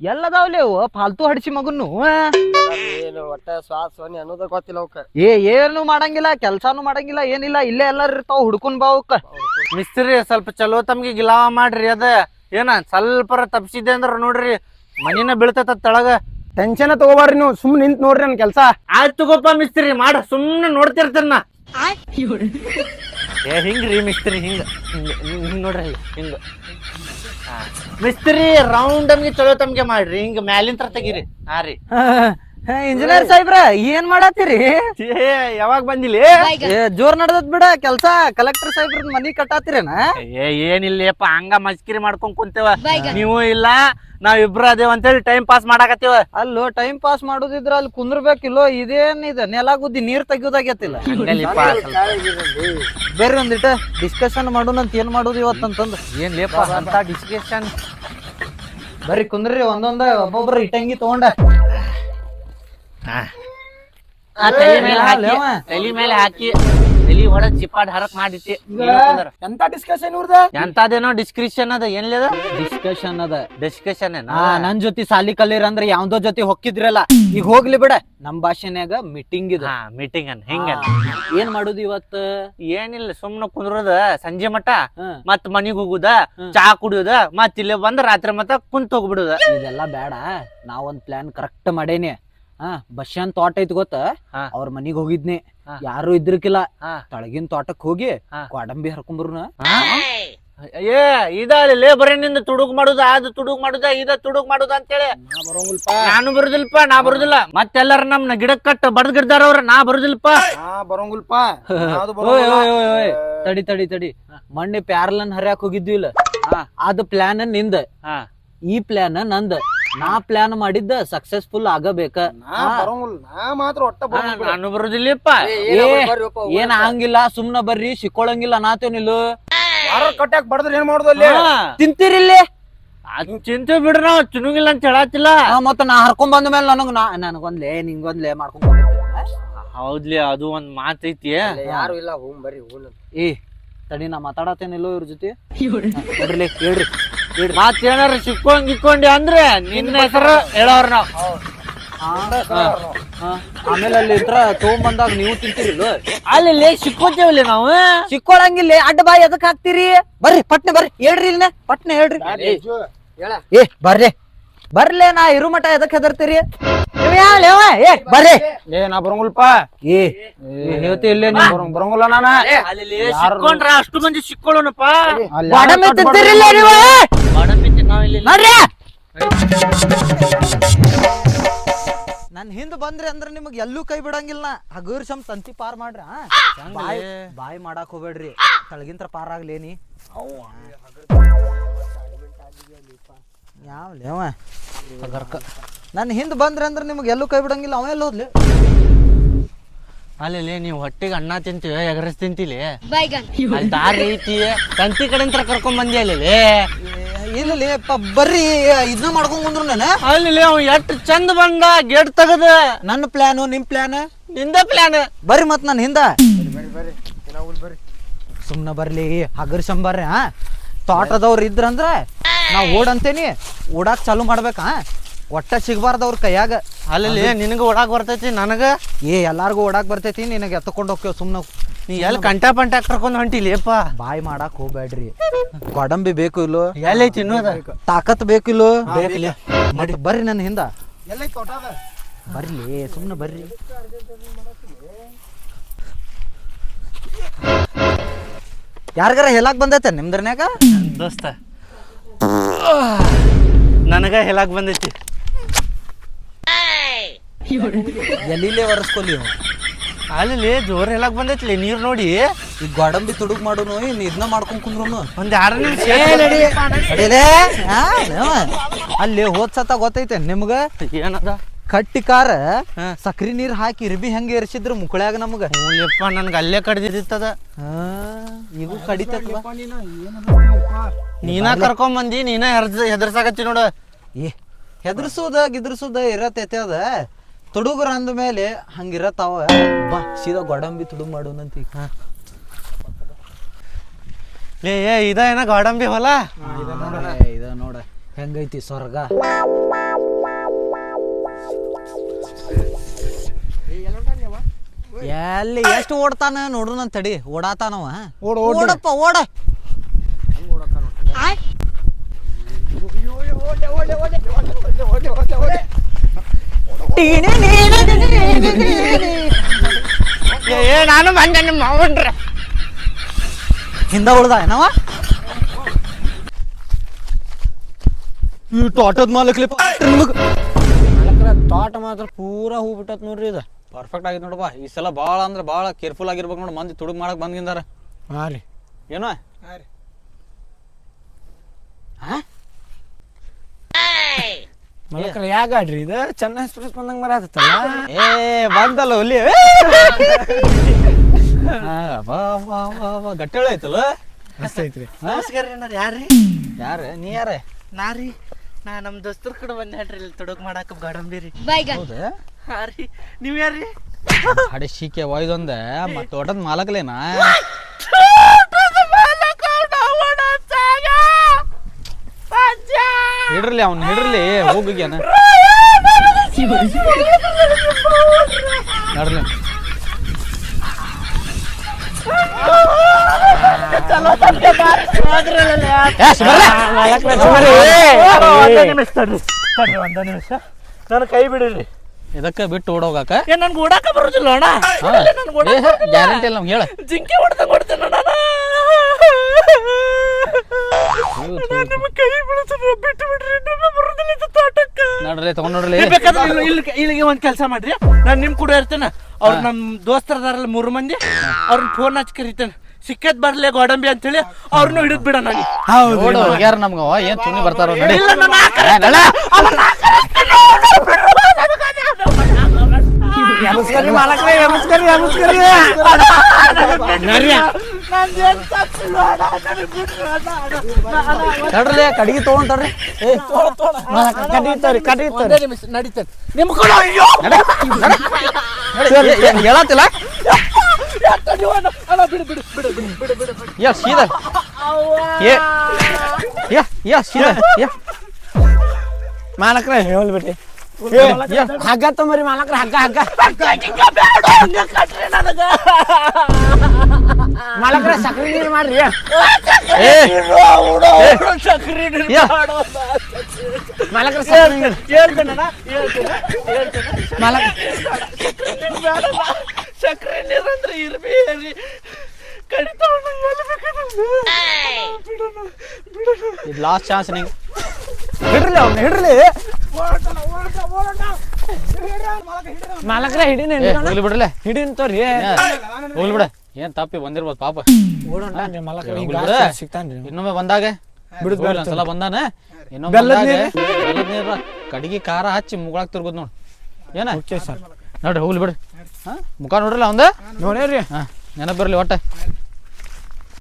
ಎಲ್ಲದಾವ್ಲಿ ಅವು ಫಾಲ್ತು ಹಡಿಸಿ ಮಗನ್ನು? ಏನು ಒಟ್ಟ ಶ್ವಾಸ ಸೋನಿ ಅನ್ನೋದ ಗೊತ್ತಿಲ್ಲ ಅವಕ್ಕ ಏ ಏನು ಮಾಡಂಗಿಲ್ಲ ಕೆಲ್ಸಾನು ಮಾಡಂಗಿಲ್ಲ ಏನಿಲ್ಲ ಇಲ್ಲೇ ಎಲ್ಲಾರು ಇರ್ತಾವ ಹುಡ್ಕೊಂಡ್ ಬಾವಕ್ಕ ಮಿಸ್ತ್ರಿ ಸ್ವಲ್ಪ ಚಲೋ ತಮ್ಗೆ ಗಿಲಾವ ಮಾಡ್ರಿ ಅದ. ಏನ ಸ್ವಲ್ಪ ತಪ್ಸಿದ್ದೆ ಅಂದ್ರ ನೋಡ್ರಿ ಮನಿನ ಬೀಳ್ತೈತ ತಳಗ. ಟೆನ್ಷನ್ ತಗೋಬಾರ್ರಿ ನೀವು ಸುಮ್ ನಿಂತ್ ನೋಡ್ರಿ ನನ್ ಕೆಲ್ಸ. ಆಯ್ತು ತಗೋಪ ಮಿಸ್ತ್ರಿ ಮಾಡ ಸುಮ್ನೆ ನೋಡ್ತಿರ್ತೇನ ಏ ಹಿಂಗ್ರಿ ಮಿಸ್ತ್ರಿ ಹಿಂಗ ಹಿಂಗ ನೋಡ್ರಿ ಹಿಂಗ. ಮಿಸ್ತ್ರಿ ರೌಂಡ್ ಅಮ್ಗೆ ಚಲೋ ತಮ್ಗೆ ಮಾಡ್ರಿ. ಹಿಂಗ ಮ್ಯಾಲಿಂತ್ರ ತೆಗೀರಿ. ಹಾ ರೀ. ಇಂಜಿನಿಯರ್ ಸಾಹೇಬ್ರ ಏನ್ ಮಾಡತ್ತೀರಿ? ಏ ಯಾವಾಗ ಬಂದಿಲ್ಲ ಏ ಜೋರ್ ನಡ್ದತ್ ಬಿಡ ಕೆಲ್ಸ ಕಲೆಕ್ಟರ್ ಸಾಹೇಬ್ರ ಮನಿ ಕಟ್ಟಾತಿರೇನ? ಏ ಏನಿಲ್ಲಪ್ಪ ಹಂಗ ಮಜ್ಕಿರಿ ಮಾಡ್ಕೊಂಡ್ ಕುಂತೇವ. ನೀವು ಇಲ್ಲ ನಾವ್ ಇಬ್ರು ಅದೇವ್ ಅಂತೇಳಿ ಟೈಮ್ ಪಾಸ್ ಮಾಡಾಕತ್ತೇವ. ಅಲ್ಲೋ ಟೈಮ್ ಪಾಸ್ ಮಾಡುದಿದ್ರ ಅಲ್ಲಿ ಕುಂದ್ರಬೇಕಿಲ್ಲೋ ಇದೇನಿದ ನೆಲ ಗುದ್ದಿ ನೀರ್ ತೆಗಿಯೋದಾಗತ್ತಿಲ್ಲ ಬೇರೆ ಒಂದಿಟ ಡಿಸ್ಕಷನ್ ಮಾಡೋಣ ಅಂತ ಏನ್ ಮಾಡೋದು ಇವತ್ತಂತಂದ್ರ ಏನ್ ಲೇಪ ಅಂತ ಡಿಸ್ಕಷನ್ ಬರೀ ಕುಂದ್ರಿ ಒಂದೊಂದ ಒಬ್ಬೊಬ್ರು ಇಟ್ಟಂಗಿ ತಗೊಂಡ. ತಲೆ ಮೇಲೆ ಹಾಕಿ ತಲಿ ಮೇಲೆ ಹಾಕಿ ತಲಿ ಹೊಡೆದ್ ಚಿಪ್ಪಾಡ್ ಹರಕ್ ಮಾಡಿಟ್ಟಿ. ಎಂತ ಡಿಸ್ಕಷನ್ ಇವ್ರದ? ಎಂತದೇನೋ ಡಿಸ್ಕ್ರಿಪ್ಷನ್ ಅದ ಏನ್ಲದ ಡಿಸ್ಕಷನ್ ಅದ. ಡಿಸ್ಕಷನ್ ನಾ ನನ್ ಜೊತೆ ಸಾಲಿ ಕಲೀರ್ ಅಂದ್ರೆ ಯಾವ್ದೋ ಜೊತೆ ಹೊಕ್ಕಿದ್ರಲ್ಲ ಈಗ ಹೋಗ್ಲಿ ಬಿಡ. ನಮ್ ಭಾಷೆನ್ಯಾಗ ಮೀಟಿಂಗ್ ಇದು. ಹಾ ಮೀಟಿಂಗ್ ಅನ್ ಹೆಂಗ ಏನ್ ಮಾಡುದು ಇವತ್ತ? ಏನಿಲ್ಲ ಸುಮ್ನ ಕುಂದ್ರದ ಸಂಜೆ ಮಟ ಹ್ಮ್. ಮತ್ ಮನಿಗ್ ಹೋಗುದ ಚಾ ಕುಡಿಯೋದ ಮತ್ ಇಲ್ಲೇ ಬಂದ್ ರಾತ್ರಿ ಮತ್ತ ಕುಂತ ಹೋಗ್ಬಿಡುದ. ಇದೆಲ್ಲ ಬೇಡ ನಾವೊಂದ್ ಪ್ಲಾನ್ ಕರೆಕ್ಟ್ ಮಾಡೇನಿ. ಹಾ ಬಸ್ಯಾನ್ ತೋಟ ಐತಿ ಗೊತ್ತ? ಹಾ. ಅವ್ರ ಮನಿಗ್ ಹೋಗಿದ್ನಿ. ಹಾ. ಯಾರು ಇದ್ರಕಿಲ್ಲ. ಹಾ. ತಳಗಿನ ತೋಟಕ್ ಹೋಗಿ ಹಾ. ಗೋಡಂಬಿ ಹರ್ಕೊಂಬರುನ ಏ ಇದಾಳಿ ಬರೀ ನಿಂದ ತುಡುಗ್ ಮಾಡುದ ಅದು ತುಡುಗ್ ಮಾಡುದ ಇದ ತುಡುಗ್ ಮಾಡುದ ಅಂತೇಳಿ. ಹೇಳಿ ಬರೋಂಗಿಲ್ಪ ನಾನು ಬರುದಿಲ್ಪ ನಾ ಬರುದಿಲ್ಲ. ಮತ್ತೆಲ್ಲಾರ ನಮ್ನ ಗಿಡಕ್ ಕಟ್ಟ ಬಡದ್ ಗಿಡ್ದಾರ ಅವ್ರ ನಾ ಬರುದಿಲ್ಪ ನಾ ಬರೋಂಗಿಲ್ಪ ಯಾವ್ದು ಓಯ್ ಬರೋಂಗಿಲ್ಲ. ಓಯ್ ಓಯ್ ಓಯ್. ತಡಿ ತಡಿ ತಡಿ. ಮೊನ್ನೆ ಪ್ಯಾರ್ಲನ್ ಹರ್ಯಾಕ್ ಹೋಗಿದ್ವಿ ಇಲ್ಲ ಅದ್ ಪ್ಲಾನ್ನಿಂದ. ಹಾ. ಈ ಪ್ಲಾನ್ ನಂದ. ನಾ ಪ್ಲಾನ್ ಮಾಡಿದ್ದ ಸಕ್ಸಸ್ಫುಲ್ ಆಗಬೇಕ. ನಾ ಬರೋಂಗಿಲ್ಲ ನಾ ಮಾತ್ರ ಒಟ್ಟ ಬರೋಂಗಿಲ್ಲ. ನಾನು ಬರುದಿಲ್ಲಪ್ಪ. ಏ, ಏನ್ ಹಂಗಿಲ್ಲ ಸುಮ್ನ ಬರ್ರಿ ಸಿಕ್ಕೊಳಂಗಿಲ್ಲ ನಾತೇನಿಲ್ಲ ಯಾರ ಕಟ್ಟಾಕ್ ಬಡದ್ರ ಏನ್ ಮಾಡುದು ಅಲ್ಲಿ? ತಿಂತೀರಿಲ್ಲಿ ಅದ್ ಚಿಂತೆ ಬಿಡ್ರ ನಾವ್ ಚುನುಗಿಲ್ಲ ಅಂತ ಹೇಳತ್ತಿಲ್ಲ. ಆ, ಮತ್ತ ನಾ ಹರ್ಕೊಂಡ್ ಬಂದ ಮೇಲೆ ನನಗ್ ನಾ ನನಗೊಂದ್ಲೆ ನಿಂಗೊಂದ್ಲೆ ಮಾಡ್ಕೊಂಡ್. ಹೌದ್ಲಿ ಅದು ಒಂದ್ ಮಾತ್ ಐತಿ. ಯಾರು ಇಲ್ಲ ಹೋಗ್ ಬರ್ರಿ ಹೋಗ್ಲಿ ಏ ತಡಿ ನಾ ಮಾತಾಡತೇನಿಲ್ಲೋ ಇವ್ರ ಜೊತೆ. ಬರ್ಲಿ ಹೇಳ್ರಿ. ಮಾತ್ ಏನಾರ ಸಿಕ್ಕೊಂಡ್ ಇಕ್ಕೊಂಡಿ ಅಂದ್ರೆ ನಿನ್ನ ಹೆಸರು ಹೇಳೋರ್ ನಾವ್. ಆಮೇಲೆ ಅಲ್ಲಿ ಇದ್ರ ತಗೊಂಬಂದಾಗ ನೀವು ತಿಂತೀರಿ ಅಲ್ಲಿ ಲೇ ಸಿಕ್ಕೋತೇವಲ್ಲಿ ನಾವು? ಸಿಕ್ಕೊಳಂಗಿಲ್ಲ ಅಡ್ಡ ಬಾಯಿ ಎದಕ್ ಹಾಕ್ತೀರಿ? ಬರ್ರಿ ಪಟ್ನೆ ಬರ್ರಿ ಹೇಳ್ರಿ ಇಲ್ಲಿನ ಪಟ್ನೆ ಹೇಳ್ರಿ. ಹೇಳ ಏ ಬರ್ರಿ. ಬರ್ಲೆ ನಾ ಇರು ಮಠ ಎದಕ್ ಹೆದರ್ತೀರಿ? ನೀವ್? ಏ ಬರ್ರಿ. ಏ ನಾ ಬರೋಂಗಿಲ್ಪ ಏ. ಏ, ಹೇಳ್ತಿ ಇಲ್ಲೇ ನೀ ಬರೋಂಗ್- ಬರೋಂಗಿಲ್ಲ ನಾನ. ಅಲ್ಲಿ ಸಿಕ್ಕೊಂಡ್ರ ಅಷ್ಟು ಮಂದಿ ಸಿಕ್ಕೊಳ್ಳೋಣಪ್ಪ. ಅಲ್ಲಿ ಗೋಡಂಬಿ ಯಾರ್ ಕಟ್ ತಿಂತೀರಿಲ್ಲ ನೀವು ಗೋಡಂಬಿ ತಿನ್ನಾವ್ ಇಲ್ಲಿ ನೋಡ್ರಿ ನನ್ ಹಿಂದ್ ಬಂದ್ರಿ ಅಂದ್ರ ನಿಮಗ್ ಎಲ್ಲೂ ಕೈ ಬಿಡಂಗಿಲ್ಲ ಹಗೂರ್ ಸಮ್ ತಂತಿ ಪಾರ್ ಮಾಡ್ರ ಆ? ಬಾಯ್ ಬಾಯ್ ಮಾಡಾಕ್ ಹೋಗ್ಬೇಡ್ರಿ. ತಳಗಿಂತ್ರ ಪಾರ್ ಆಗ್ಲೇನಿ. ಯಾವ ಲೇವ ಹಗರ್ಕ ನನ್ನ ಹಿಂದೆ ಬಂದ್ರೆ ಅಂದ್ರೆ ನಿಮ್ಗೆ ಎಲ್ಲೂ ಕೈ ಬಿಡಂಗಿಲ್ಲ ಅವ ಎಲ್ಲ ಹೋದ್ಲಿ? ಅಲ್ಲಿ ನೀವು ಹೊಟ್ಟಿಗೆ ಅನ್ನ ತಿಂತೀವಿ ಎಗರಸ್ ತಿಂತೀಲಿ. ಅಲ್ಲಿ ದಾರಿ ಐತಿ ತಂತಿ ಕಡೆಂತ್ರ ಕರ್ಕೊಂಡ್ ಬಂದಿ ಅಲ್ಲಿ ಇಲ್ಲಿ ಬರ್ರಿ ಇದನ್ನ ಮಾಡ್ಕೊಂಡ್ ಬಂದ್ರು ನಾನು? ಅಲ್ಲಿ ಅವ್ ಎಷ್ಟು ಚಂದ ಬಂದ ಗೇಟ್ ತೆಗದ. ನನ್ನ ಪ್ಲಾನ್ ನಿಮ್ ಪ್ಲಾನ್? ನಿಂದ ಪ್ಲಾನ್. ಬರ್ರಿ ಮತ್ ನನ್ ಹಿಂದ. ಬರ್ರಿ ಬರ್ರಿ. ಸುಮ್ನ ಬರ್ಲಿ ಹಗರ್ ಶಂಬರ್ರಿ ಹಾ? ತೋಟದವ್ರು ಇದ್ರಂದ್ರ ನಾ ಓಡಂತೇನಿ ಓಡಾಕ್ ಚಾಲು ಮಾಡ್ಬೇಕಾ ಒಟ್ಟ ಸಿಗಬಾರ್ದು ಅವ್ರ ಕೈಯಾಗ. ಅಲ್ಲಿ ನಿನಗೆ ಓಡಾಕ್ ಬರ್ತೈತಿ ನನಗೆ? ಏ ಎಲ್ಲಾರ್ಗು ಓಡಾಕ್ ಬರ್ತೈತಿ ನಿನಗೆ ಎತ್ತಕೊಂಡು ಹೋಗ್ತೇವೆ ಸುಮ್ಮನೆ ನೀ ಎಲ್ಲಿ ಕಂಟ ಪಂಟ ಕರ್ಕೊಂಡ್ ಹೊಂಟಿಲಿಯಪ್ಪ ಬಾಯ್ ಮಾಡಾಕ್ ಹೋಗ್ಬೇಡ್ರಿ ಗೋಡಂಬಿ ಬೇಕು ಇಲ್ಲೋ? ಎಲ್ಲಿ ತಿನ್ನೋದ? ತಾಕತ್ ಬೇಕು ಇಲ್ಲೋ? ಮಾಡಿ ಬರ್ರಿ ನನ್ನ ಹಿಂದ. ಬರ್ಲಿ ಸುಮ್ಮನೆ ಬರ್ರಿ. ಯಾರಿಗಾರ ಹೇಳಕ್ ಬಂದೈತೆ ನಿಮ್ದ್ರನ್ಯಾಗ? ದೋಸ್ತ. ನನಗ ಹೇಳಕ್ ಬಂದೈತಿ? ಎಲ್ಲಿಲೇ ಒರೆಸ್ಕೊಲಿ. ಅಲ್ಲಿ ಜೋರ್ ಹೇಳಕ್ ಬಂದೈತಿ ನೀರ್ ನೋಡಿ. ಈ ಗೋಡಂಬಿ ತುಡುಕ್ ಮಾಡೋನು ಇನ್ ಇದನ್ನ ಮಾಡ್ಕೊಂಡ್ ಕುಂದ್ರು ಒಂದ್ ಯಾರ ಅಲ್ಲಿ ಹೋದ್ ಸತ ಗೊತ್ತೈತೆ ನಿಮ್ಗ? ಏನದ? ಕಟ್ಟಿ ಕಾರ. ಸಕ್ರಿ ನೀರ್ ಹಾಕಿ ಇರ್ಬಿ ಹೆಂಗ ಇರ್ಸಿದ್ರು ಮುಕ್ಳ್ಯಾಗ ನಮ್ಗ. ಮೂಲ್ಯಪ್ಪ ನನ್ಗ ಅಲ್ಲೇ ಕಡ್ದಿರ್ತದ. ಇವು ಕಡಿತ ಕಡಿತತ್ವ ನೀನ ಕರ್ಕೊಂಡ್ ಬಂದಿ ನೀನ ಹೆದರ್ಸಾಕತ್ತಿ ನೋಡ. ಏ ಹೆದರ್ಸೋದ ಗಿದ್ರಸೋದ ಇರತೈತೆ ಅದ. ತುಡುಗ್ರ ಅಂದ ಮೇಲೆ ಹಂಗಿರತ್ತಾವ ಬಾ ಸೀದಾ ಗೋಡಂಬಿ ತುಡುಗ್ ಮಾಡೋಣಂತ. ಈಗ ಲೇ ಏ ಇದ ಏನ ಗೋಡಂಬಿ ಹೊಲ? ಇದ ನೋಡ. ಹೆಂಗೈತಿ ಸ್ವರ್ಗ? ಎಲ್ಲಿ ಎಷ್ಟು ಓಡ್ತಾನ ನೋಡು ನನ್ ತಡಿ ಓಡಾತಾನವ ಓಡ್, ಓಡ್. ಓಡಪ್ಪ ಓಡ. ಏ ನಾನು ಬಂದೆ ನಿಮ್ಮ ಅವನ್ರ ಹಿಂದ ಉಳ್ದ ಏನವ? ಈ ತೋಟದ ಮಾಲಕ್ಲಿ ತೋಟ ಮಾತ್ರ ಪೂರಾ ಹೂ ಬಿಟ್ಟತ್ ನೋಡ್ರಿ ಇದು. ಪರ್ಫೆಕ್ಟ್ ಆಗಿದೆ ನೋಡಪ್ಪ. ಈ ಸಲ ಭಾಳ ಅಂದ್ರೆ ಭಾಳ ಕೇರ್ಫುಲ್ ಆಗಿರ್ಬೇಕು ನೋಡಿ. ಮಂದಿ ತುಡುಗ್ ಮಾಡಕ್ ಬಂದಿಂದಾರ ಹಾಂ ರೀ. ಏನೋ? ಮಲಕ್ರ ಯಾವ ಗಾಡ್ರಿ? ಇದು ಚೆನ್ನೈ ಎಕ್ಸ್ಪ್ರೆಸ್ ಬಂದಂಗ ಬರತ್ತಲ್ಲ ಏ ಬಂದಲ್ಲ ಹುಲಿ ಗಟ್ಟಳ ಐತಲ್ಲ ಮಸ್ತ್ ಐತ್ರಿ. ನಮಸ್ಕಾರ ರೀ ಯಾರ್ರಿ? ಯಾರ ನೀ ಯಾರ ನಾ ರೀ. ನಾ ನಮ್ಮ ದೋಸ್ತರ ಕಡೆ ಬಂದೆ ಹೇಳ್ರಿ ಇಲ್ಲಿ ತೊಡಕ್ ಮಾಡಾಕ ಗಾಡಂಬಿರಿ. ಹೌದಾ. ಹಾ ರೀ. ನೀವ್ ಯಾರ್ರಿ? ಹಡೆ ಶೀಕೆ ಒಯ್ದೊಂದ ಮತ್ತ ತೋಟದ ಮಾಲಕ್ಲೇನಾ ಹಿಡ್ರಲಿ ಅವ್ನ ಹಿಡ್ರಲಿ. ಹೋಗಿಗ್ಯಾನ ನಡ್ರಿ ಒಂದೇ ನಿಮಿಷ ತಡ್ರಿ. ತಡ್ರಿ ಒಂದೇ ನಿಮಿಷ. ನನ್ನ ಕೈ ಬಿಡಿರಿ. ಇದಕ್ಕೆ ಬಿಟ್ಟು ಓಡೋಗಾಕ? ಏ ನನ್ಗೆ ಓಡಾಕ ಬರೋದಿಲ್ಲ ಅಣ್ಣ. ನನ್ಗೆ ಓಡಾಕ ಗ್ಯಾರಂಟಿ ಇಲ್ಲ ನಮ್ಗೆ ಹೇಳ. ಜಿಂಕೆ ಹೊಡ್ದಂಗ್ ಹೊಡ್ತೇನೆ ಅಣ್ಣ. ನಿಮ್ಮ ಕೈ ಬಿಡ್ತೀನಿ ಬಿಟ್ಟು ಬಿಡ್ರಿ. ನನ್ನ ಬರುದಿಲ್ಲ ಇದು ತೋಟಕ್ಕ. ನಡ್ರಿ ತಗೊಂಡ್ ನೋಡ್ರಿ. ಬೇಕಾದ್ರೆ ಇಲ್ಲಿ ಇಲ್ಲಿ ಇಲ್ಲಿಗೆ ಒಂದ್ ಕೆಲಸ ಮಾಡ್ರಿ. ನಾನು ನಿಮ್ಮ ಕೂಡ ಇರ್ತೇನೆ. ಅವ್ರು ನಮ್ ದೋಸ್ತರ ಅದಾರಲ್ಲ ಮೂರು ಮಂದಿ. ಅವ್ರನ್ನ ಫೋನ್ ಹಚ್ಚಿ ಕರಿತೇನೆ. ಸಿಕ್ಕದ್ ಬರ್ಲೆ ಗೋಡಂಬಿ ಅಂತೇಳಿ ಅವ್ರನ್ನೂ ಹಿಡಿದ್ ಬಿಡ ನಾನು. ನೋಡು ಯಾರ ನಮ್ಗ? ಏನ್ ತುನಿ ಬರ್ತಾರೋ ನಡಿ. ನಡ್ರಿ ಕಡಿಗೆ ತಗೊಂಡ್ರಿ ಏ ಕಡಿತಾರಿ ಕಡಿತಾರಿ ನಡೀತೇನೆ ನಿಮ್ ಕೂಡ ಅಯ್ಯೋ. ನಡಿ, ಏ, ಏ, ಹೇಳತ್ತಿಲ್ಲ? ಯಾ ಸೀದಾ ಏ ಯಾ ಯಾ ಸೀದಾ ಯಾ ಮಾಲಕ್ರ ಹೇಳ್ಬಿಟ್ಟಿ ಯಾ ಹಗ್ಗ ತೊಂಬರಿ ಮಾಲಕ್ರ ಹಗ್ಗ ಹಗ್ಗ ಮಾಲಕ್ರ ಸಕ್ರಿ ನೀರು ಮಾಡ್ರಿ ಏ ಸಕ್ರಿ ಯಾ ಮಾಲಕ್ರ ಸಕ್ರಿ ನೀರು ಹೇಳ್ತೇನಣ್ಣ ಹೇಳ್ತೇನೆ ಹೇಳ್ತೇನೆ ಮಾಲಕ್ ಸಕ್ರೆ ನೀರಂದ್ರೆ ಇರ್ಬಿ ಹೇಳಿ ಕಡಿತ ಇದು ಲಾಸ್ಟ್ ಚಾನ್ಸ್ ನಿಂಗೆ. ಹಿಡ್ರಲಿ ಅವ್ನ ಹಿಡ್ರಲಿ. ಮಾಲಕ್ರ ಹಿಡಿನ ಹೋಗ್ಲಿ ಬಿಡ್ರಲೆ. ಹಿಡಿನ ತೋರಿ. ಹೋಗ್ಲಿ ಬಿಡ. ಏನ್ ತಪ್ಪಿ ಬಂದಿರ್ಬೋದು ಪಾಪ. ಓಡೋಣ ಮಾಲಕ್ರ ಹೋಗ್ಲಿ ಬಿಡು. ಸಿಗ್ತಾನ್ರಿ ಇನ್ನೊಮ್ಮೆ ಬಂದಾಗ. ಬಿಡುದ್ ಬೇಡ ಒಂದ್ಸಲ ಬಂದಾನ. ಇನ್ನೊಮ್ಮೆ ಬೆಲ್ಲದ್ ಕಡಿಗೆ ಖಾರ ಹಚ್ಚಿ ಮುಗಳಾಕ್ ತಿರ್ಗೋದ್ ನೋಡ್. ಏನ? ಓಕೆ ಸರ್ ನೋಡ್ರಿ ಹೋಗ್ಲಿ ಬಿಡ್ರಿ ಹಾ? ಮುಖ ನೋಡ್ರಲ್ಲ ಅವಂದ? ನೋಡ್ರಿ ಹಾ ನೆನಪು ಬರಲಿ ಒಟ್ಟ.